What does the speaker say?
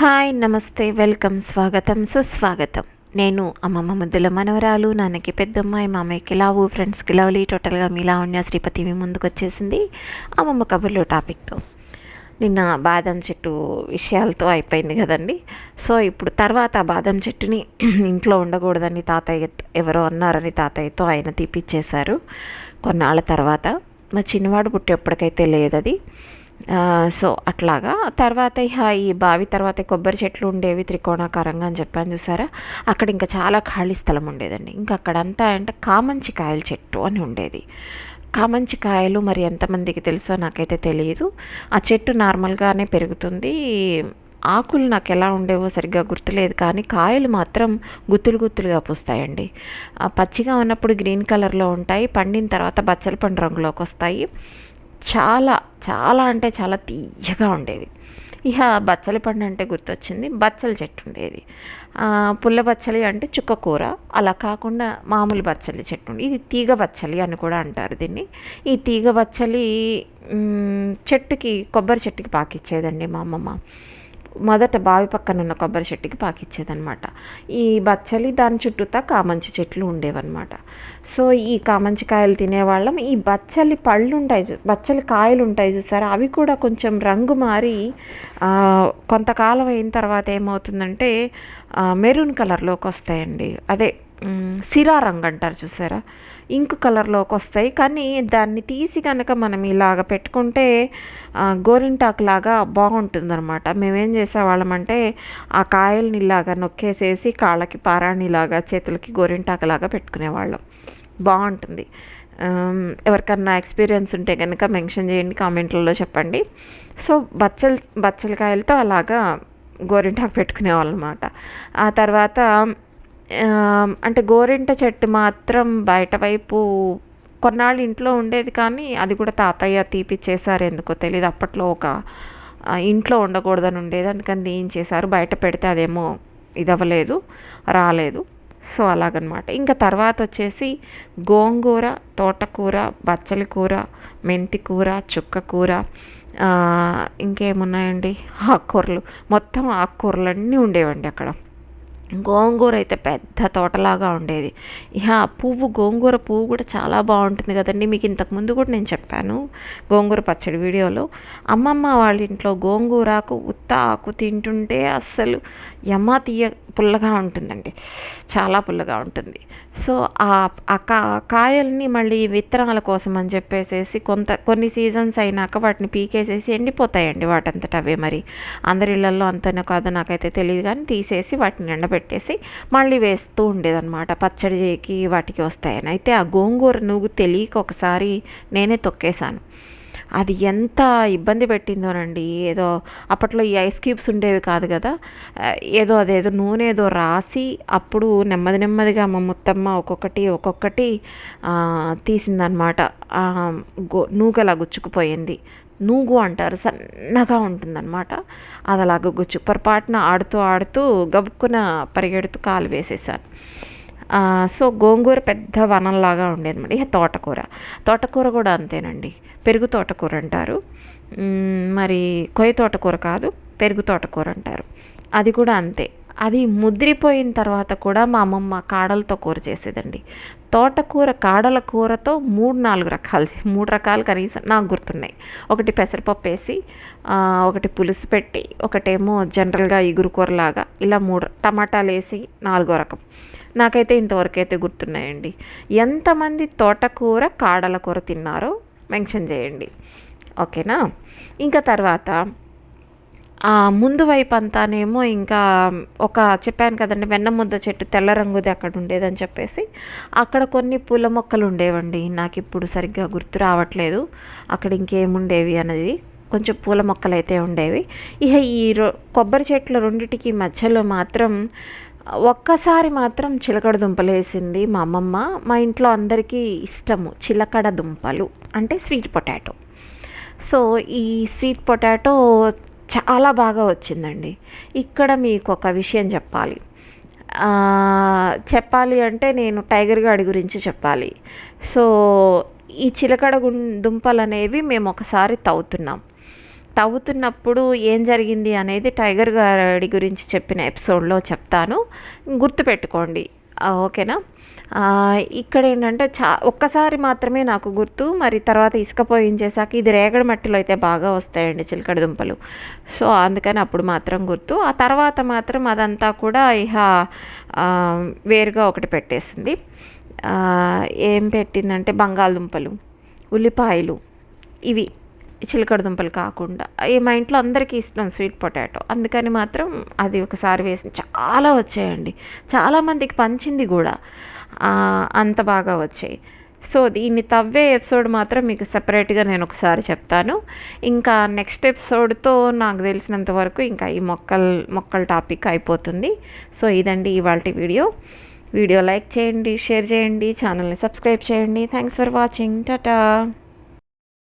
Hi నమస్తే welcome స్వాగతం సుస్వాగతం. నేను అమ్మమ్మ ముద్దుల మనవరాలు నాన్నకి పెద్దమ్మాయి మామయ్యకి లావు ఫ్రెండ్స్కి లవ్లీ టోటల్గా మీ లావణ్య శ్రీపతి మీ ముందుకు వచ్చేసింది. అమ్మమ్మ కబుర్లో టాపిక్తో. నిన్న బాదం చెట్టు విషయాలతో అయిపోయింది కదండి. సో ఇప్పుడు తర్వాత ఆ బాదం చెట్టుని ఇంట్లో ఉండకూడదని తాతయ్య ఎవరో అన్నారని తాతయ్యతో ఆయన తీపిచ్చేశారు. కొన్నాళ్ళ తర్వాత. మా చిన్నవాడు పుట్టేప్పటికైతే లేదది. సో అట్లాగా. తర్వాత ఇహ ఈ బావి తర్వాత కొబ్బరి చెట్లు ఉండేవి త్రికోణాకారంగా అని చెప్పాను చూసారా? అక్కడ ఇంకా చాలా ఖాళీ స్థలం ఉండేదండి. ఇంకా అక్కడంతా అంటే కామంచి కాయల చెట్టు అని ఉండేది. కామంచి కాయలు మరి ఎంతమందికి తెలుసో నాకైతే తెలియదు ఆ చెట్టు నార్మల్గానే పెరుగుతుంది. ఆకులు నాకు ఎలా ఉండేవో సరిగ్గా గుర్తులేదు కానీ కాయలు మాత్రం గుత్తులు గుత్తులుగా పూస్తాయండి. పచ్చిగా ఉన్నప్పుడు గ్రీన్ కలర్లో ఉంటాయి. పండిన తర్వాత బచ్చల పండు రంగులోకి వస్తాయి. చాలా చాలా అంటే చాలా తీయగా ఉండేది. ఇక బచ్చలి పండు అంటే గుర్తొచ్చింది. బచ్చలి చెట్టు ఉండేది. పుల్ల బచ్చలి అంటే చుక్క కూర. అలా కాకుండా మామూలు బచ్చలి చెట్టు ఇది తీగ బచ్చలి అని కూడా అంటారు దీన్ని. ఈ తీగ బచ్చలి చెట్టుకి కొబ్బరి చెట్టుకి పాకిచ్చేదండి మా అమ్మమ్మ. మొదట బావి పక్కన ఉన్న కొబ్బరి చెట్టుకి పాకిచ్చేదనమాట ఈ బచ్చలి దాని చుట్టూతా కామంచి చెట్లు ఉండేవన్నమాట. సో ఈ కామంచి కాయలు తినేవాళ్ళం. ఈ బచ్చలి పళ్ళు ఉంటాయి బచ్చలి కాయలు ఉంటాయి చూసారా? అవి కూడా కొంచెం రంగు మారి కొంతకాలం అయిన తర్వాత ఏమవుతుందంటే మెరూన్ కలర్లోకి వస్తాయండి అదే సిరా రంగు అంటారు చూసారా? ఇంక్ కలర్లోకి వస్తాయి. కానీ దాన్ని తీసి కనుక మనం ఇలాగ పెట్టుకుంటే గోరింటాకు లాగా బాగుంటుంది అనమాట మేమేం చేసేవాళ్ళమంటే ఆ కాయల్ని ఇలాగా నొక్కేసేసి కాళ్ళకి పారాణిలాగా చేతులకి గోరింటాకు లాగా పెట్టుకునేవాళ్ళం. బాగుంటుంది. ఎవరికన్నా ఎక్స్పీరియన్స్ ఉంటే కనుక మెన్షన్ చేయండి కామెంట్లలో చెప్పండి. సో బచ్చల బచ్చలకాయలతో అలాగా గోరింటాకు పెట్టుకునేవాళ్ళు అనమాట ఆ తర్వాత అంటే గోరింట చెట్టు మాత్రం బయట వైపు కొన్నాళ్ళు ఇంట్లో ఉండేది కానీ అది కూడా తాతయ్య తీపిచ్చేసారు ఎందుకో తెలియదు అప్పట్లో ఒక ఇంట్లో ఉండకూడదని ఉండేది. అందుకని తీయించేశారు. బయట పెడితే అదేమో ఇదవ్వలేదు రాలేదు. సో అలాగనమాట. ఇంకా తర్వాత వచ్చేసి గోంగూర తోటకూర బచ్చలి కూర మెంతి కూర చుక్క కూర ఇంకేమున్నాయండి? ఆకుకూరలు. మొత్తం ఆకుకూరలన్నీ ఉండేవండి అక్కడ. గోంగూర అయితే పెద్ద తోటలాగా ఉండేది. ఇహ పువ్వు గోంగూర పువ్వు కూడా చాలా బాగుంటుంది కదండి. మీకు ఇంతకు ముందు కూడా నేను చెప్పాను గోంగూర పచ్చడి వీడియోలో. అమ్మమ్మ వాళ్ళ ఇంట్లో గోంగూరాకు ఉత్త ఆకు తింటుంటే అస్సలు యమ్మ తీయ పుల్లగా ఉంటుందండి. చాలా పుల్లగా ఉంటుంది. సో ఆ కా కాయల్ని మళ్ళీ విత్తనాల కోసం అని చెప్పేసేసి కొంత కొన్ని సీజన్స్ అయినాక వాటిని పీకేసేసి ఎండిపోతాయండి వాటంతట అవే మరి. అందరి ఇళ్ళలో అంతనో కాదో నాకైతే తెలియదు కానీ తీసేసి వాటిని పెట్టేసి మళ్ళీ వేస్తూ ఉండేదన్నమాట. పచ్చడికి వాటికి వస్తాయని. అయితే ఆ గోంగూర నువ్వు తెలియక ఒకసారి నేనే తొక్కేశాను. అది ఎంత ఇబ్బంది పెట్టిందోనండి. ఏదో అప్పట్లో ఈ ఐస్ క్యూబ్స్ ఉండేవి కాదు కదా. ఏదో అదేదో నూనె ఏదో రాసి అప్పుడు నెమ్మది నెమ్మదిగా మా ముత్తమ్మ ఒక్కొక్కటి ఒక్కొక్కటి తీసిందనమాట గో నూగలా గుచ్చుకుపోయింది. నూగు అంటారు సన్నగా ఉంటుందన్నమాట. అది అలాగ గుచ్చు పొరపాటున ఆడుతూ ఆడుతూ గబుక్కున పరిగెడుతూ కాలు వేసేసాను. సో గోంగూర పెద్ద వనంలాగా ఉండేది అనమాట ఇక తోటకూర. తోటకూర కూడా అంతేనండి. పెరుగు తోటకూర అంటారు. మరి కొయ్య తోటకూర కాదు పెరుగు తోటకూర అంటారు. అది కూడా అంతే. అది ముద్రిపోయిన తర్వాత కూడా మా అమ్మమ్మ కాడలతో కూర చేసేదండి. తోటకూర కాడల కూరతో మూడు నాలుగు రకాలు మూడు రకాలు కనీసం నాకు గుర్తున్నాయి. ఒకటి పెసరపప్పు వేసి ఒకటి పులుసు పెట్టి ఒకటేమో జనరల్గా ఇగురు కూరలాగా ఇలా మూడు టమాటాలు వేసి నాలుగో రకం. నాకైతే ఇంతవరకు అయితే గుర్తున్నాయండి. ఎంతమంది తోటకూర కాడల కూర తిన్నారో మెన్షన్ చేయండి. ఓకేనా? ఇంకా తర్వాత ముందు వైపు అంతానేమో ఇంకా ఒక చెప్పాను కదండి వెన్న ముద్ద చెట్టు తెల్ల రంగుది అక్కడ ఉండేదని చెప్పేసి. అక్కడ కొన్ని పూల మొక్కలు ఉండేవండి. నాకు ఇప్పుడు సరిగ్గా గుర్తు రావట్లేదు. అక్కడ ఇంకేముండేవి అనేది కొంచెం పూల మొక్కలు అయితే ఉండేవి. ఇక ఈ కొబ్బరి చెట్ల రెండిటికి మధ్యలో మాత్రం ఒక్కసారి మాత్రం చిలకడ దుంపలు వేసింది మా అమ్మమ్మ. మా ఇంట్లో అందరికీ ఇష్టము చిలకడ దుంపలు అంటే స్వీట్ పొటాటో. సో ఈ స్వీట్ పొటాటో చాలా బాగా వచ్చిందండి. ఇక్కడ మీకు ఒక విషయం చెప్పాలి. చెప్పాలి అంటే నేను టైగర్ గాడి గురించి చెప్పాలి. సో ఈ చిలకడ గుం- దుంపలు అనేవి మేము ఒకసారి తవ్వుతున్నాం. తవ్వుతున్నప్పుడు ఏం జరిగింది అనేది టైగర్ గారి గురించి చెప్పిన ఎపిసోడ్లో చెప్తాను. గుర్తుపెట్టుకోండి. ఓకేనా? ఇక్కడ ఏంటంటే చా ఒక్కసారి మాత్రమే నాకు గుర్తు మరి తర్వాత ఇసుక పోయించేసాక ఇది రేగడి మట్టిలో అయితే బాగా వస్తాయండి చిలకడ దుంపలు. సో అందుకని అప్పుడు మాత్రం గుర్తు. ఆ తర్వాత మాత్రం అదంతా కూడా ఇహ వేరుగా ఒకటి పెట్టేసింది. ఏం పెట్టిందంటే బంగాళదుంపలు ఉల్లిపాయలు ఇవి. చిలకడ దుంపలు కాకుండా ఈ మా ఇంట్లో అందరికీ ఇష్టం స్వీట్ పొటాటో. అందుకని మాత్రం అది ఒకసారి వేసి చాలా వచ్చాయండి. చాలామందికి పంచింది కూడా. అంత బాగా వచ్చాయి. సో దీన్ని తవ్వే ఎపిసోడ్ మాత్రం మీకు సపరేట్గా నేను ఒకసారి చెప్తాను. ఇంకా నెక్స్ట్ ఎపిసోడ్తో నాకు తెలిసినంత వరకు ఇంకా ఈ మొక్కల్ మొక్కల టాపిక్ అయిపోతుంది. సో ఇదండి ఇవాళ వీడియో. వీడియో లైక్ చేయండి షేర్ చేయండి ఛానల్ని సబ్స్క్రైబ్ చేయండి. Thanks for watching. టాటా!